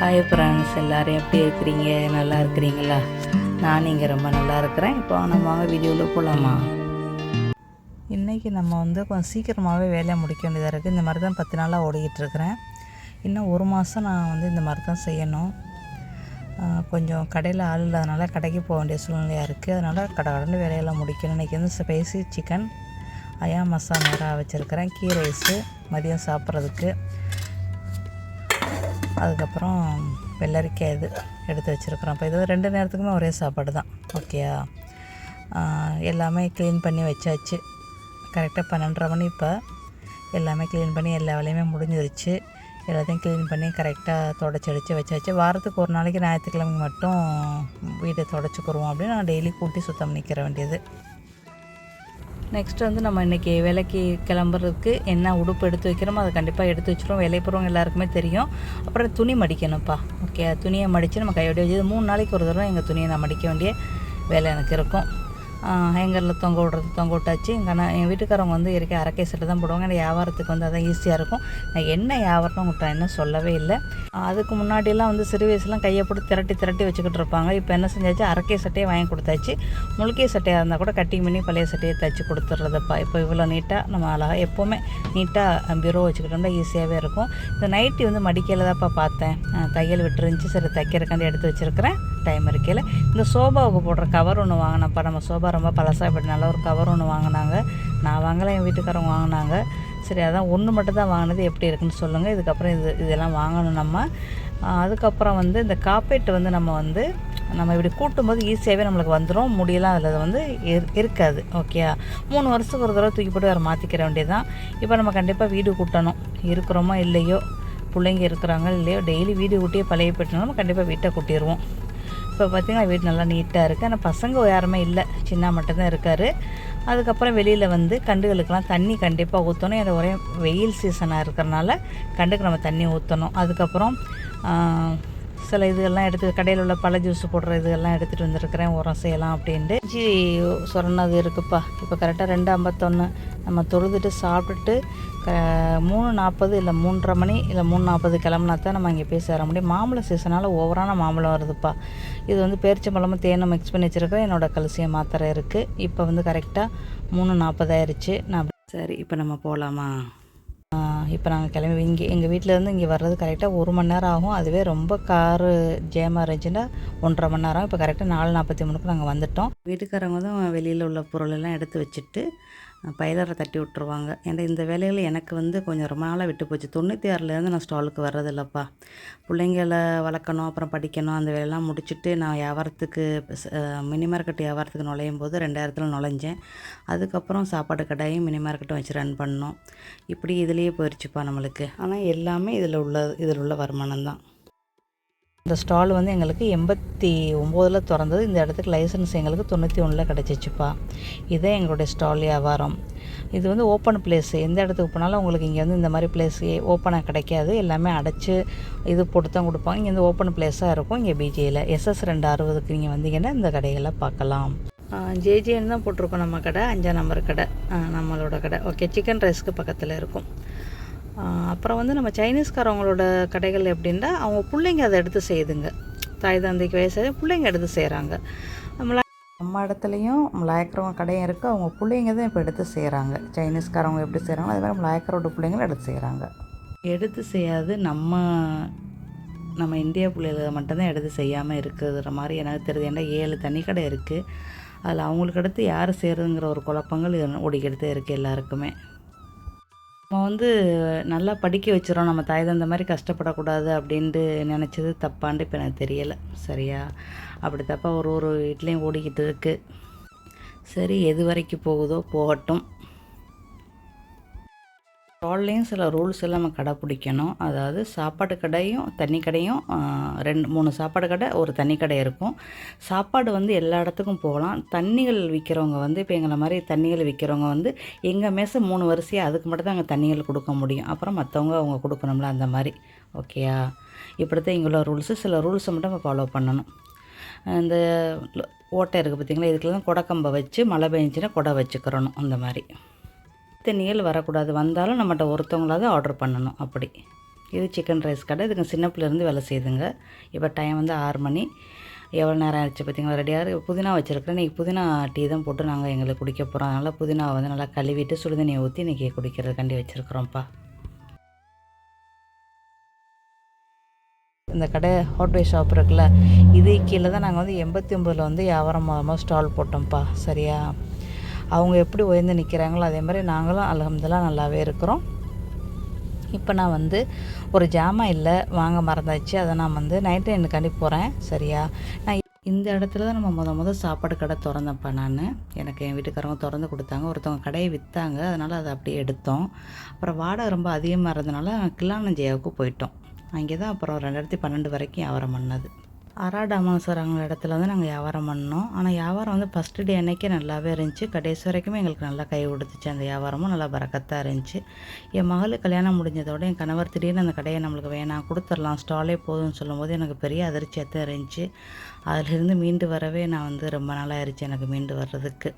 Hi friends எல்லோரும் எப்படி இருக்கிறீங்க? நல்லா இருக்கிறீங்களா? நான் இங்கே ரொம்ப நல்லா இருக்கிறேன். இப்போ நம்ம வீடியோவில் போகலாமா இன்றைக்கி நம்ம வந்து கொஞ்சம் சீக்கிரமாகவே வேலையை முடிக்க வேண்டியதாக இருக்குது இந்த மாதிரி தான் பத்து நாளாக ஓடிக்கிட்டுருக்கிறேன் இன்னும் ஒரு மாதம் நான் வந்து இந்த மாதிரி தான் செய்யணும் கொஞ்சம் கடையில் ஆள் இல்லாதனால கடைக்கு போக வேண்டிய சூழ்நிலையாக இருக்குது அதனால் கடை கடந்து வேலையெல்லாம் முடிக்கணும். இன்றைக்கி வந்து ஸ்பைசி சிக்கன் அயா மசாலா நேராக வச்சுருக்கிறேன். கீ ரைஸு மதியம் சாப்பிட்றதுக்கு. அதுக்கப்புறம் வெள்ளரிக்காய் இது எடுத்து வச்சுருக்குறோம். அப்போ இது ரெண்டு நேரத்துக்குமே ஒரே சாப்பாடு தான். ஓகேயா எல்லாமே க்ளீன் பண்ணி வச்சாச்சு. கரெக்டாக பன்னெண்டரை மணி இப்போ. எல்லாமே க்ளீன் பண்ணி எல்லா வேலையுமே முடிஞ்சிருச்சு. எல்லாத்தையும் க்ளீன் பண்ணி கரெக்டாக தொடச்சடிச்சு அடித்து வச்சாச்சு. வாரத்துக்கு ஒரு நாளைக்கு ஞாயிற்றுக்கிழமை மட்டும் வீட்டை தொடச்சிக்கிறோம் அப்படின்னு நான் டெய்லி கூட்டி சுத்தம் பண்ணிக்கிற வேண்டியது. நெக்ஸ்ட் வந்து நம்ம இன்றைக்கி வேலைக்கு கிளம்புறதுக்கு என்ன உடுப்பு எடுத்து வைக்கிறோமோ அதை கண்டிப்பாக எடுத்து வச்சுருவோம். வேலை போகிறவங்க எல்லாருக்குமே தெரியும். அப்புறம் துணி மடிக்கணும்ப்பா. ஓகே துணியை மடித்து நம்ம கையோட வச்சு மூணு நாளைக்கு ஒரு தடவை எங்கள் துணியை நான் மடிக்க வேண்டிய வேலை எனக்கு இருக்கும். ஹேங்கரில் தொங்க விட்றது தொங்க விட்டாச்சு. எங்கள் அண்ணா என் வீட்டுக்காரவங்க வந்து இருக்க அரக்கை சட்டை தான் போடுவாங்க. எனக்கு வியாபாரத்துக்கு வந்து அதான் ஈஸியாக இருக்கும். நான் என்ன வியாபாரம் உங்கள்கிட்ட என்ன சொல்லவே இல்லை. அதுக்கு முன்னாடியெல்லாம் வந்து சிறு வயசுலாம் கையை போட்டு திரட்டி திரட்டி வச்சுக்கிட்டு இருப்பாங்க. இப்போ என்ன செஞ்சாச்சு? அரக்கை சட்டையை வாங்கி கொடுத்தாச்சு. முழுக்கை சட்டையாக இருந்தால் கூட கட்டிங் பண்ணி பழைய சட்டையை தைச்சி கொடுத்துட்றதுப்பா இப்போ இவ்வளோ நீட்டாக நம்ம அழகாக எப்போவுமே நீட்டாக பீரோ வச்சுக்கிட்டோம்னா ஈஸியாகவே இருக்கும். இந்த நைட்டி வந்து மடிக்கையில் தான்ப்பா பார்த்தேன். தையல் விட்டுருந்துச்சு. சரி தைக்கிறக்காண்டி எடுத்து வச்சுருக்கிறேன். டைம் இருக்கையில். இந்த சோபாவுக்கு போடுற கவர் ஒன்று வாங்கினப்பா. நம்ம சோபா ரொம்ப பழசாக இப்படி நல்ல ஒரு கவர் ஒன்று வாங்கினாங்க. நான் வாங்கலை என் வீட்டுக்காரங்க வாங்கினாங்க. சரி அதான் ஒன்று மட்டும் தான் வாங்கினது எப்படி இருக்குன்னு சொல்லுங்கள் இதுக்கப்புறம் இது இதெல்லாம் வாங்கணும் நம்ம. அதுக்கப்புறம் வந்து இந்த காப்பேட்டு வந்து நம்ம வந்து நம்ம இப்படி கூட்டும்போது ஈஸியாகவே நம்மளுக்கு வந்துடும் முடியெல்லாம் அதில் வந்து இரு- இருக்காது ஓகே மூணு வருஷத்துக்கு ஒரு தடவை தூக்கி போட்டு வேறு மாற்றிக்கிற வேண்டியதுதான். இப்போ நம்ம கண்டிப்பாக வீடு கூட்டணும். இருக்கிறோமோ இல்லையோ? பிள்ளைங்க இருக்கிறாங்க இல்லையோ? டெய்லி வீடு கூட்டியே பழைய போயிட்டோம்னா நம்ம கண்டிப்பாக வீட்டை கூட்டிடுவோம் இப்போ பார்த்தீங்கன்னா வீடு நல்லா நீட்டாக இருக்குது. ஆனால் பசங்க யாருமே இல்லை. சின்ன மட்டும்தான் இருக்கார். அதுக்கப்புறம் வெளியில் வந்து கண்டுகளுக்கெல்லாம் தண்ணி கண்டிப்பாக ஊற்றணும். ஏன்னா ஒரே வெயில் சீசனாக இருக்கிறனால கண்டுக்கு நம்ம தண்ணி ஊற்றணும். அதுக்கப்புறம் சில இதுகள்லாம் எடுத்து கடையில் உள்ள பழ ஜூஸ் போடுற இதுகள்லாம் எடுத்துகிட்டு வந்திருக்கிறேன். உரம் செய்யலாம் அப்படின்ட்டு. ஜி சொன்னது இருக்குப்பா. இப்போ கரெக்டாக ரெண்டு ஐம்பத்தொன்று நம்ம தொழுதுட்டு சாப்பிட்டுட்டு க மூணு நாற்பது இல்லை மூன்றரை மணி இல்லை மூணு நாற்பது கிளம்புனா தான் நம்ம இங்கே போய் சேர முடியும். மாம்பழம் சீசனால் ஓவரான மாம்பழம் வருதுப்பா. இது வந்து பேரிச்சம்பழமும் தேனும் மிக்ஸ் பண்ணி வச்சுருக்கேன் என்னோடய கல்சியம் மாத்திரை இருக்குது இப்போ வந்து கரெக்டாக மூணு நாற்பது ஆயிடுச்சு நான் சரி இப்போ நம்ம போகலாமா இப்போ நாங்கள் கிளம்பி இங்கே எங்கள் வீட்டிலேருந்து இங்கே வர்றது கரெக்டாக ஒரு மணி நேரம் ஆகும். அதுவே ரொம்ப காரு ஜேமாக இருந்துச்சுன்னா ஒன்றரை மணி நேரம் இப்போ கரெக்டாக நாலு நாற்பத்தி மூணுக்கு நாங்கள் வந்துட்டோம். வீட்டுக்காரங்க தான் வெளியில் உள்ள பொருள் எல்லாம் எடுத்து வச்சுட்டு பைலரை தட்டி விட்ருவாங்க ஏன்னா இந்த வேலைகள் எனக்கு வந்து கொஞ்சம் ரொம்ப நாளாக விட்டு போச்சு. தொண்ணூற்றி ஆறுலேருந்து நான் ஸ்டாலுக்கு வர்றதில்லப்பா. பிள்ளைங்கள வளர்க்கணும் அப்புறம் படிக்கணும் அந்த வேலையெல்லாம் முடிச்சுட்டு நான் வியாபாரத்துக்கு மினி மார்க்கெட் வியாபாரத்துக்கு நுழையும் போது ரெண்டாயிரத்தில் நுழைஞ்சேன். அதுக்கப்புறம் சாப்பாடு கடையும் மினி மார்க்கெட்டும் வச்சு ரன் பண்ணோம். இப்படி இதுலேயே போயிடுச்சுப்பா நம்மளுக்கு. ஆனால் எல்லாமே இதில் உள்ள இதில் உள்ள வருமானம் தான். இந்த ஸ்டால் வந்து எங்களுக்கு எண்பத்தி ஒம்போதில் திறந்தது. இந்த இடத்துக்கு லைசன்ஸ் எங்களுக்கு தொண்ணூற்றி ஒன்றில் கிடச்சிச்சுப்பா. இதே எங்களுடைய ஸ்டால் வியாபாரம். இது வந்து ஓப்பன் பிளேஸ் எந்த இடத்துக்கு போனாலும் உங்களுக்கு இங்கே வந்து இந்த மாதிரி பிளேஸ் ஓப்பனாக கிடைக்காது. எல்லாமே அடைச்சி இது போட்டு தான் கொடுப்பாங்க. இங்கே வந்து ஓப்பன் பிளேஸாக இருக்கும். இங்கே பிஜேயில் எஸ்எஸ் ரெண்டு அறுபதுக்கு நீங்கள் வந்தீங்கன்னா இந்த கடைகளை பார்க்கலாம். ஜேஜேன்னு தான் போட்டிருக்கோம் நம்ம கடை. அஞ்சாம் நம்பர் கடை. நம்மளோட கடை. ஓகே சிக்கன் ரைஸ்க்கு பக்கத்தில் இருக்கும். அப்புறம் வந்து நம்ம சைனீஸ்காரவங்களோட கடைகள் எப்படின்னா அவங்க பிள்ளைங்க அதை எடுத்து செய்யுதுங்க. தாய் தந்தைக்கு வயசு பிள்ளைங்க எடுத்து செய்கிறாங்க நம்மள நம்ம இடத்துலையும் மலாயக்கிறவங்க கடையும் இருக்குது அவங்க பிள்ளைங்க தான் இப்போ எடுத்து செய்கிறாங்க சைனீஸ்காரவங்க எப்படி செய்கிறாங்களோ அதே மாதிரி மலாயக்கரோட பிள்ளைங்களும் எடுத்து செய்கிறாங்க எடுத்து செய்யாது. நம்ம நம்ம இந்தியா பிள்ளைகளை மட்டும்தான் எடுத்து செய்யாமல் இருக்குதுற மாதிரி எனக்கு தெரியுது. ஏன்னா ஏழு தனி கடை இருக்குது அதில் அவங்களுக்கு அடுத்து யார் செய்கிறதுங்கிற ஒரு குழப்பங்கள் ஓடிக்கிட்டு இருக்குது எல்லாருக்குமே. நம்ம வந்து நல்லா படிக்க வச்சிடறோம் நம்ம தாய் தந்த மாதிரி கஷ்டப்படக்கூடாது அப்படின்ட்டு நினச்சது தப்பான்ட்டு இப்போ எனக்கு தெரியலை. சரியா? அப்படி தப்பாக ஒரு ஒரு வீட்லேயும் ஓடிக்கிட்டு இருக்குது சரி எது வரைக்கும் போகுதோ போகட்டும். ஸ்டால்லையும் சில ரூல்ஸ் எல்லாம் நம்ம கடைப்பிடிக்கணும். அதாவது சாப்பாடு கடையும் தண்ணி கடையும் ரெண்டு மூணு சாப்பாடு கடை ஒரு தண்ணி கடை இருக்கும். சாப்பாடு வந்து எல்லா இடத்துக்கும் போகலாம். தண்ணிகள் விற்கிறவங்க வந்து இப்போ எங்களை மாதிரி தண்ணிகள் விற்கிறவங்க வந்து எங்கள் மேசை மூணு வரிசையாக அதுக்கு மட்டும் தான் அங்கே தண்ணிகள் கொடுக்க முடியும். அப்புறம் மற்றவங்க அவங்க கொடுக்கணும்ல அந்த மாதிரி. ஓகேயா? இப்படி தான் இங்குள்ள ரூல்ஸு சில ரூல்ஸை மட்டும் நம்ம ஃபாலோ பண்ணணும். இந்த ஓட்டை இருக்குது பார்த்தீங்களா இதுக்கெல்லாம் குடக்கம்பை வச்சு மழை பெஞ்சுன்னா கொடை வச்சுக்கிறணும் அந்த மாதிரி. தண்ணிகள் வரக்கூடாது. வந்தாலும் நம்மகிட்ட ஒருத்தவங்களாவது ஆர்டர் பண்ணணும். அப்படி. இது சிக்கன் ரைஸ் கடை. இதுங்க சின்ன பிள்ளைலேருந்து வேலை செய்யுதுங்க. இப்போ டைம் வந்து ஆறு மணி. எவ்வளோ நேரம் ஆயிடுச்சு பார்த்திங்களா? ரெடியாக புதினா வச்சுருக்கிறேன். இன்றைக்கி புதினா டீ தான் போட்டு நாங்கள் எங்களுக்கு குடிக்க போகிறோம் அதனால் புதினாவை வந்து நல்லா கழுவிட்டு சுடுதண்ணியை ஊற்றி இன்றைக்கி குடிக்கிறதுக்காண்டி வச்சுருக்குறோம்ப்பா. இந்த கடை ஹாட்வே ஷாப் இருக்குல்ல இது கீழே தான் நாங்கள் வந்து எண்பத்தி ஒம்பதில் வந்து வியாபாரம் மூலமாக ஸ்டால் போட்டோம்ப்பா. சரியா? அவங்க எப்படி உயர்ந்து நிற்கிறாங்களோ அதே மாதிரி நாங்களும் அலமதுல்லாம் நல்லாவே இருக்கிறோம். இப்போ நான் வந்து ஒரு ஜாமான் இல்லை வாங்க மறந்தாச்சு. அதை நான் வந்து நைட்டு எனக்காண்டி போகிறேன் சரியா? நான் இந்த இடத்துல தான் நம்ம முத முத சாப்பாடு கடை திறந்தப்பா நான். எனக்கு என் வீட்டுக்காரங்க திறந்து கொடுத்தாங்க. ஒருத்தவங்க கடையை விற்றாங்க அதனால் அதை அப்படியே எடுத்தோம். அப்புறம் வாடகை ரொம்ப அதிகமாக இருந்தனால கிளானஞ்சேவுக்கு போயிட்டோம். அங்கே தான் அப்புறம் ரெண்டாயிரத்தி பன்னெண்டு வரைக்கும் வியாபாரம் பண்ணது. அராடாமாசர் அவங்க இடத்துல வந்து நாங்கள் வியாபாரம் பண்ணோம். ஆனால் வியாபாரம் வந்து ஃபஸ்ட்டு டே அன்னைக்கே நல்லாவே இருந்துச்சு. கடைசி வரைக்குமே எங்களுக்கு நல்லா கை விடுத்துச்சு அந்த வியாபாரமும் நல்லா பறக்கத்தாக இருந்துச்சு. என் மகளுக்கு கல்யாணம் முடிஞ்சதோட என் கணவர் திடீர்னு அந்த கடையை நம்மளுக்கு வேணாம் கொடுத்துடலாம் ஸ்டாலே போதும்னு சொல்லும்போது எனக்கு பெரிய அதிர்ச்சியாக தான் இருந்துச்சு. அதிலிருந்து மீண்டு வரவே நான் வந்து ரொம்ப நாளாக ஆயிடுச்சு எனக்கு மீண்டு வர்றதுக்கு.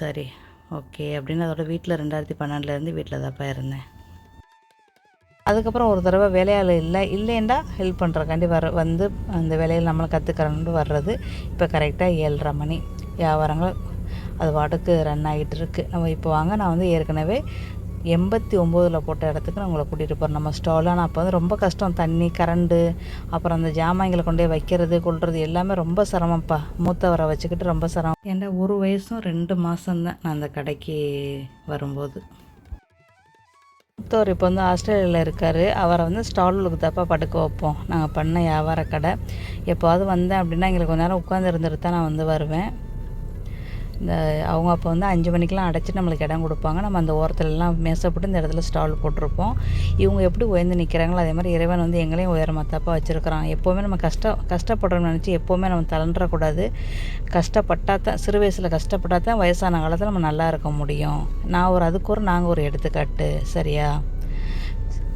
சரி ஓகே அப்படின்னு அதோட வீட்டில் ரெண்டாயிரத்தி பன்னெண்டுலேருந்து வீட்டில் தான்ப்பா இருந்தேன். அதுக்கப்புறம் ஒரு தடவை வேலையால் இல்லை இல்லைண்டா ஹெல்ப் பண்ணுறக்காண்டி வர வந்து அந்த வேலையில் நம்மளை கற்றுக்கிறோன்னு வர்றது. இப்போ கரெக்டாக ஏழரை மணி வியாபாரங்கள் அது பாட்டுக்கு ரன் ஆகிட்டு இருக்குது நம்ம இப்போ வாங்க நான் வந்து ஏற்கனவே எண்பத்தி ஒம்போதில் போட்ட இடத்துக்கு நான் உங்களை கூட்டிகிட்டு போகிறேன் நம்ம ஸ்டாலில் ஆனால் அப்போ வந்து ரொம்ப கஷ்டம். தண்ணி கரண்டு அப்புறம் அந்த ஜாமான்களை கொண்டு போய் வைக்கிறது கொள்வது எல்லாமே ரொம்ப சிரமம்ப்பா. மூத்தவரை வச்சுக்கிட்டு ரொம்ப சிரமம். ஏன்டா ஒரு வயசும் ரெண்டு மாதம்தான் நான் அந்த கடைக்கு வரும்போது. மூத்தவர் இப்போ வந்து ஆஸ்திரேலியாவில் இருக்கார். அவரை வந்து ஸ்டாலுக்கு தப்பாக படுக்க வைப்போம். நாங்கள் பண்ண வியாபார கடை எப்போது வந்தேன் அப்படின்னா எங்களுக்கு கொஞ்ச நேரம் உட்காந்து இருந்துட்டு தான் நான் வந்து வருவேன். இந்த அவங்க அப்போ வந்து அஞ்சு மணிக்கெலாம் அடைச்சி நம்மளுக்கு இடம் கொடுப்பாங்க. நம்ம அந்த ஓரத்துலலாம் மேசப்பட்டு இந்த இடத்துல ஸ்டால் போட்டிருப்போம். இவங்க எப்படி உயர்ந்து நிற்கிறாங்களோ அதே மாதிரி இறைவன் வந்து எங்களையும் உயரமாக தப்பாக வச்சுருக்கிறான். எப்போவுமே நம்ம கஷ்ட கஷ்டப்படுறோம்னு நினச்சி எப்போவுமே நம்ம தளன்றக்கூடாது கஷ்டப்பட்டால் தான் சிறு வயசில் கஷ்டப்பட்டால் தான் வயசான காலத்தில் நம்ம நல்லா இருக்க முடியும். நான் ஒரு அதுக்கு ஒரு நாங்கள் ஒரு எடுத்துக்காட்டு. சரியா?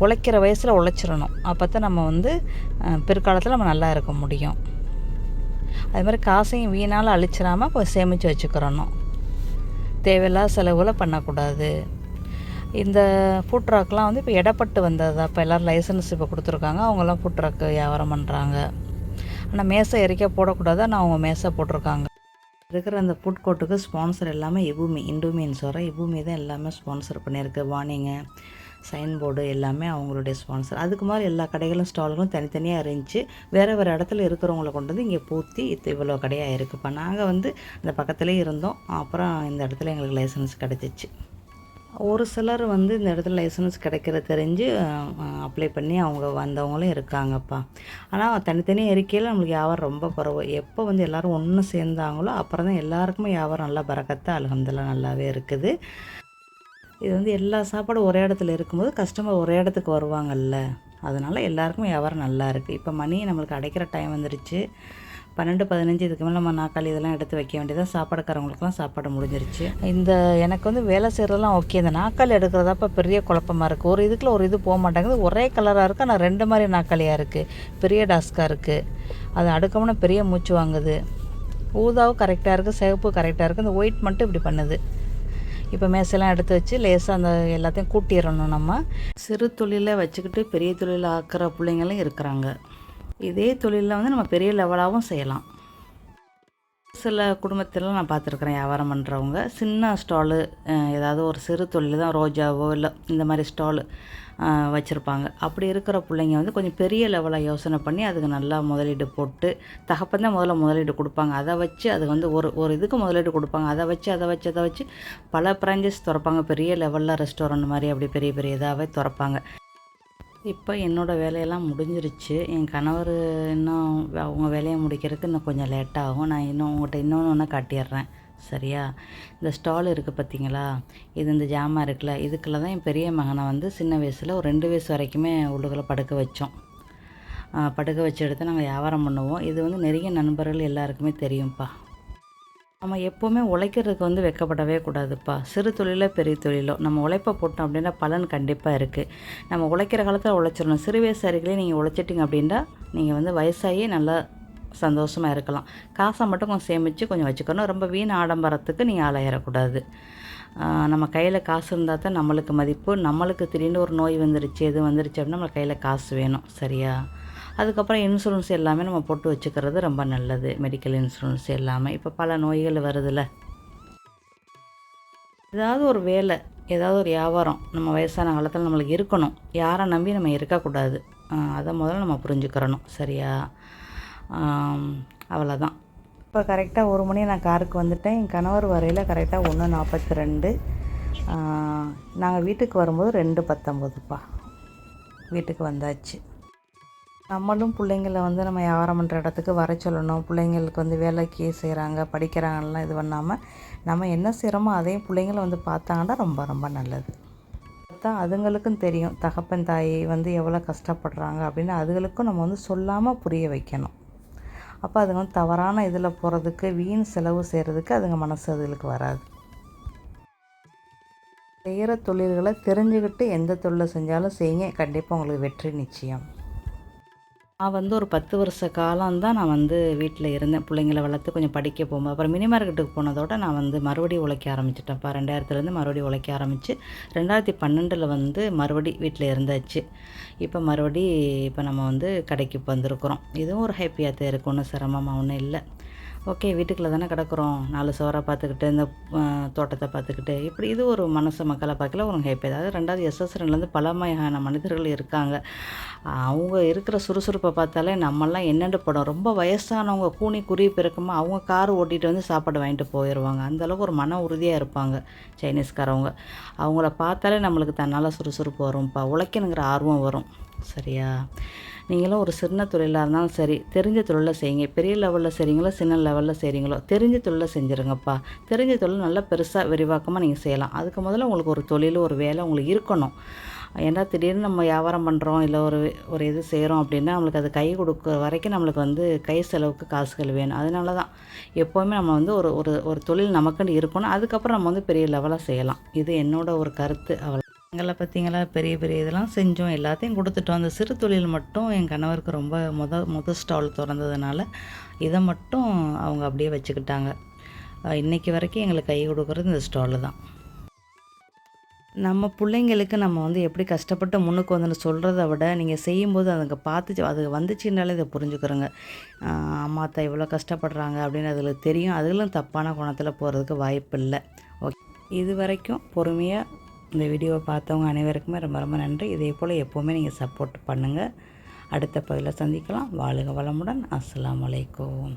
உழைக்கிற வயசில் உழைச்சிடணும். அப்போ தான் நம்ம வந்து பிற்காலத்தில் நம்ம நல்லா இருக்க முடியும். அது மாதிரி காசையும் வீணால் அழிச்சிடாமல் இப்போ சேமித்து வச்சுக்கிறணும். தேவையில்லாத செலவுகளை பண்ணக்கூடாது. இந்த ஃபுட் ட்ரக்லாம் வந்து இப்போ இடப்பட்டு வந்தது. அப்போ எல்லோரும் லைசன்ஸ் இப்போ கொடுத்துருக்காங்க. அவங்கெல்லாம் ஃபுட் ட்ரக்கு வியாபாரம் பண்ணுறாங்க ஆனால் மேசை எரிக்க போடக்கூடாது. ஆனால் அவங்க மேசை போட்டிருக்காங்க. இருக்கிற அந்த ஃபுட் கோர்ட்டுக்கு ஸ்பான்சர் எல்லாமே இபூமி இண்டுமின்னு சொல்கிறேன் இபூமி தான் எல்லாமே ஸ்பான்சர் பண்ணியிருக்கு. வார்னிங்கு. சைன் போர்டு எல்லாமே அவங்களுடைய ஸ்பான்சர் அதுக்கு மாதிரி எல்லா கடைகளும் ஸ்டால்களும் தனித்தனியாக இருந்துச்சு. வேறு வேறு இடத்துல இருக்கிறவங்கள கொண்டு வந்து இங்கே பூத்தி இது இவ்வளோ கடையாக இருக்குப்பா. நாங்கள் வந்து இந்த பக்கத்துலேயே இருந்தோம். அப்புறம் இந்த இடத்துல எங்களுக்கு லைசன்ஸ் கிடச்சிச்சு. ஒரு சிலர் வந்து இந்த இடத்துல லைசன்ஸ் கிடைக்கிற தெரிஞ்சு அப்ளை பண்ணி அவங்க வந்தவங்களும் இருக்காங்கப்பா. ஆனால் தனித்தனியாக இருக்கையில் நம்மளுக்கு வியாபாரம் ரொம்ப குறவு. எப்போ வந்து எல்லோரும் ஒன்று சேர்ந்தாங்களோ அப்புறம் தான் எல்லாருக்குமே வியாபாரம் நல்லா பறக்கத்தை அலகம்துல்லா நல்லாவே இருக்குது. இது வந்து எல்லா சாப்பாடும் ஒரே இடத்துல இருக்கும்போது கஸ்டமர் ஒரே இடத்துக்கு வருவாங்கல்ல. அதனால் எல்லாருக்கும் வியாபாரம் நல்லா இருக்குது இப்போ மணி நம்மளுக்கு அடைக்கிற டைம் வந்துருச்சு. பன்னெண்டு பதினஞ்சு இதுக்கு மேலே நம்ம நாக்காளி இதெல்லாம் எடுத்து வைக்க வேண்டியதாக சாப்பாடுக்காரவங்களுக்குலாம் சாப்பாடு முடிஞ்சிருச்சு. இந்த எனக்கு வந்து வேலை செய்கிறதெல்லாம் ஓகே இந்த நாக்காளி எடுக்கிறதப்ப பெரிய குழப்பமா இருக்குது ஒரு இதுக்குள்ள ஒரு இது போக மாட்டேங்குது. ஒரே கலராக இருக்குது ஆனால் ரெண்டு மாதிரி நாக்காளியாக இருக்குது பெரிய டாஸ்காக இருக்குது அது அடுக்கம்னா பெரிய மூச்சு வாங்குது. ஊதாவும் கரெக்டாக இருக்குது சிவப்பு கரெக்டாக இருக்குது இந்த ஒயிட் மட்டும் இப்படி பண்ணுது. இப்போ மேசெல்லாம் எடுத்து வச்சு லேசாக அந்த எல்லாத்தையும் கூட்டிடணும் நம்ம. சிறு தொழிலை வச்சுக்கிட்டு பெரிய தொழில் ஆக்குற பிள்ளைங்களும் இருக்கிறாங்க. இதே தொழிலில் வந்து நம்ம பெரிய லெவலாகவும் செய்யலாம். சில குடும்பத்தில் நான் பார்த்துருக்குறேன் வியாபாரம் பண்ணுறவங்க சின்ன ஸ்டாலு ஏதாவது ஒரு சிறு தொழில் தான் ரோஜாவோ இல்லை இந்த மாதிரி ஸ்டாலு வச்சுருப்பாங்க. அப்படி இருக்கிற பிள்ளைங்க வந்து கொஞ்சம் பெரிய லெவலாக யோசனை பண்ணி அதுக்கு நல்லா முதலீடு போட்டு தகப்பன் தான் முதல்ல முதலீடு கொடுப்பாங்க. அதை வச்சு அது வந்து ஒரு ஒரு இதுக்கு முதலீடு கொடுப்பாங்க. அதை வச்சு அதை வச்சு அதை வச்சு பல பிரான்ச்சஸ் திறப்பாங்க. பெரிய லெவலில் ரெஸ்டாரண்ட் மாதிரி அப்படி பெரிய பெரிய இதாகவே திறப்பாங்க. இப்போ என்னோடய வேலையெல்லாம் முடிஞ்சிருச்சு. என் கணவர் இன்னும் அவங்க வேலையை முடிக்கிறதுக்கு இன்னும் கொஞ்சம் லேட்டாகும் நான் இன்னும் உங்கள்கிட்ட இன்னொன்று ஒன்று காட்டிடுறேன். சரியா? இந்த ஸ்டால் இருக்குது பார்த்தீங்களா? இது இந்த ஜாமான் இருக்குல்ல இதுக்குள்ள தான் என் பெரிய மகனை வந்து சின்ன வயசில் ஒரு ரெண்டு வயசு வரைக்குமே உள்ளுக்குள்ள படுக்க வச்சோம். படுக்க வச்சு எடுத்து நாங்கள் வியாபாரம் பண்ணுவோம். இது வந்து நிறைய நண்பர்கள் எல்லாருக்குமே தெரியும்ப்பா. நம்ம எப்போவுமே உழைக்கிறதுக்கு வந்து வெக்கப்படவே கூடாதுப்பா. சிறு தொழிலோ பெரிய தொழிலோ நம்ம உழைப்பை போட்டோம் அப்படின்னா பலன் கண்டிப்பாக இருக்குது நம்ம உழைக்கிற காலத்தில் உழைச்சிடணும். சிறு வயசு அருகிலே நீங்கள் உழைச்சிட்டிங்க அப்படின்னா நீங்கள் வந்து வயசாகி நல்லா சந்தோஷமாக இருக்கலாம். காசை மட்டும் கொஞ்சம் சேமித்து கொஞ்சம் வச்சுக்கணும். ரொம்ப வீண் ஆடம்பரத்துக்கு நீங்கள் ஆளாயிடக்கூடாது. நம்ம கையில் காசு இருந்தால் தான் நம்மளுக்கு மதிப்பு. நம்மளுக்கு திடீர்னு ஒரு நோய் வந்துருச்சு எது வந்துருச்சு அப்படின்னா நம்ம கையில் காசு வேணும். சரியா? அதுக்கப்புறம் இன்சூரன்ஸ் எல்லாமே நம்ம போட்டு வச்சுக்கிறது ரொம்ப நல்லது. மெடிக்கல் இன்சூரன்ஸ் எல்லாமே. இப்போ பல நோய்கள் வருதுல்ல. ஏதாவது ஒரு வேலை ஏதாவது ஒரு வியாபாரம் நம்ம வயசான காலத்தில் நம்மளுக்கு இருக்கணும். யாரை நம்பி நம்ம இருக்கக்கூடாது. அதை முதல்ல நம்ம புரிஞ்சுக்கிறணும். சரியா? அவ்வளோதான் இப்போ கரெக்டாக ஒரு மணி நான் காருக்கு வந்துட்டேன். என் கணவர் வரையில் கரெக்டாக ஒன்று நாற்பத்தி ரெண்டு நாங்கள் வீட்டுக்கு வரும்போது ரெண்டு பத்தொம்போதுப்பா வீட்டுக்கு வந்தாச்சு. நம்மளும் பிள்ளைங்கள வந்து நம்ம வியாபாரம் பண்ணுற இடத்துக்கு வர சொல்லணும். பிள்ளைங்களுக்கு வந்து வேலைக்கு செய்கிறாங்க படிக்கிறாங்கலாம் இது பண்ணாமல் நம்ம என்ன செய்கிறோமோ அதையும் பிள்ளைங்கள வந்து பார்த்தாங்கன்னா ரொம்ப ரொம்ப நல்லது. பார்த்தா அதுங்களுக்கும் தெரியும் தகப்பன் தாய் வந்து எவ்வளோ கஷ்டப்படுறாங்க அப்படின்னு அதுகளுக்கும் நம்ம வந்து சொல்லாமல் புரிய வைக்கணும். அப்போ அதுங்க வந்து தவறான இதில் போகிறதுக்கு வீண் செலவு செய்கிறதுக்கு அதுங்க மனசு அதுகளுக்கு வராது. செய்கிற தொழில்களை தெரிஞ்சுக்கிட்டு எந்த தொழிலை செஞ்சாலும் செய்யுங்க. கண்டிப்பாக உங்களுக்கு வெற்றி நிச்சயம். நான் வந்து ஒரு பத்து வருஷ காலம் தான் நான் வந்து வீட்டில் இருந்தேன். பிள்ளைங்களை வளர்த்து கொஞ்சம் படிக்க போகும்போது. அப்புறம் மினி மார்க்கெட்டுக்கு போனதோட நான் வந்து மறுபடியும் உழைக்க ஆரம்பிச்சிட்டேன்ப்பா ரெண்டாயிரத்துலேருந்து மறுபடியும் உழைக்க ஆரம்பித்து ரெண்டாயிரத்தி பன்னெண்டில் வந்து மறுபடி வீட்டில் இருந்தாச்சு. இப்போ மறுபடி இப்போ நம்ம வந்து கடைக்கு வந்திருக்கிறோம். இதுவும் ஒரு ஹாப்பியாக தான் இருக்கும் ஒன்றும் சிரமமாக ஒன்றும் இல்லை. ஓகே வீட்டுக்குள்ளே தானே கிடக்குறோம். நாலு சோறை பார்த்துக்கிட்டு இந்த தோட்டத்தை பார்த்துக்கிட்டு. இப்படி இது ஒரு மனசு மக்களை பார்க்கல ஒரு ஹேப்பி அதாவது ரெண்டாவது எஸ்எஸ்என்லேருந்து பலமையான மனிதர்கள் இருக்காங்க. அவங்க இருக்கிற சுறுசுறுப்பை பார்த்தாலே நம்மெல்லாம் என்னென்று படம். ரொம்ப வயசானவங்க கூனி குருவி பிறக்குமா அவங்க கார் ஓட்டிகிட்டு வந்து சாப்பாடு வாங்கிட்டு போயிடுவாங்க. அந்த அளவுக்கு ஒரு மன உறுதியாக இருப்பாங்க சைனீஸ்காரவங்க. அவங்கள பார்த்தாலே நம்மளுக்கு தன்னால் சுறுசுறுப்பு வரும்ப்பா. உழைக்கணுங்கிற ஆர்வம் வரும். சரியா? நீங்களும் ஒரு சின்ன தொழிலாக இருந்தாலும் சரி தெரிஞ்ச தொழிலை செய்யுங்க. பெரிய லெவலில் செய்கிறீங்களோ சின்ன லெவலில் செய்கிறீங்களோ தெரிஞ்ச தொழிலை செஞ்சுருங்கப்பா. தெரிஞ்ச தொழில் நல்லா பெருசாக விரிவாக்கமாக நீங்கள் செய்யலாம். அதுக்கு முதல்ல உங்களுக்கு ஒரு தொழில் ஒரு வேலை உங்களுக்கு இருக்கணும். ஏன்னா திடீர்னு நம்ம வியாபாரம் பண்ணுறோம் இல்லை ஒரு ஒரு இது செய்கிறோம் அப்படின்னா நம்மளுக்கு அது கை கொடுக்குற வரைக்கும் நம்மளுக்கு வந்து கை செலவுக்கு காசுகள் வேணும். அதனால தான் எப்போவுமே நம்ம வந்து ஒரு ஒரு ஒரு தொழில் நமக்குன்னு இருக்கணும். அதுக்கப்புறம் நம்ம வந்து பெரிய லெவலாக செய்யலாம். இது என்னோட ஒரு கருத்து. அவ்வளோ எங்களை பார்த்தீங்களா பெரிய பெரிய இதெல்லாம் செஞ்சோம். எல்லாத்தையும் கொடுத்துட்டோம். அந்த சிறு தொழில் மட்டும் என் கணவருக்கு ரொம்ப முத முத ஸ்டால் திறந்ததுனால இதை மட்டும் அவங்க அப்படியே வச்சுக்கிட்டாங்க. இன்றைக்கி வரைக்கும் எங்களுக்கு கை கொடுக்குறது இந்த ஸ்டாலு தான். நம்ம பிள்ளைங்களுக்கு நம்ம வந்து எப்படி கஷ்டப்பட்டு முன்னுக்கு வந்து சொல்கிறத விட நீங்கள் செய்யும்போது அதுங்க பார்த்து அது வந்துச்சுனாலே இதை புரிஞ்சுக்கிறோங்க. அம்மா அத்தா இவ்வளோ கஷ்டப்படுறாங்க அப்படின்னு அதில் தெரியும். அதுகளும் தப்பான குணத்தில் போகிறதுக்கு வாய்ப்பு இல்லை. ஓகே. இது வரைக்கும் பொறுமையாக இந்த வீடியோவை பார்த்தவங்க அனைவருக்குமே ரொம்ப ரொம்ப நன்றி. இதே போல் எப்போவுமே நீங்கள் சப்போர்ட் பண்ணுங்கள் அடுத்த பதிவில் சந்திக்கலாம். வாழுக வளமுடன். அஸ்லாம் வலைக்கும்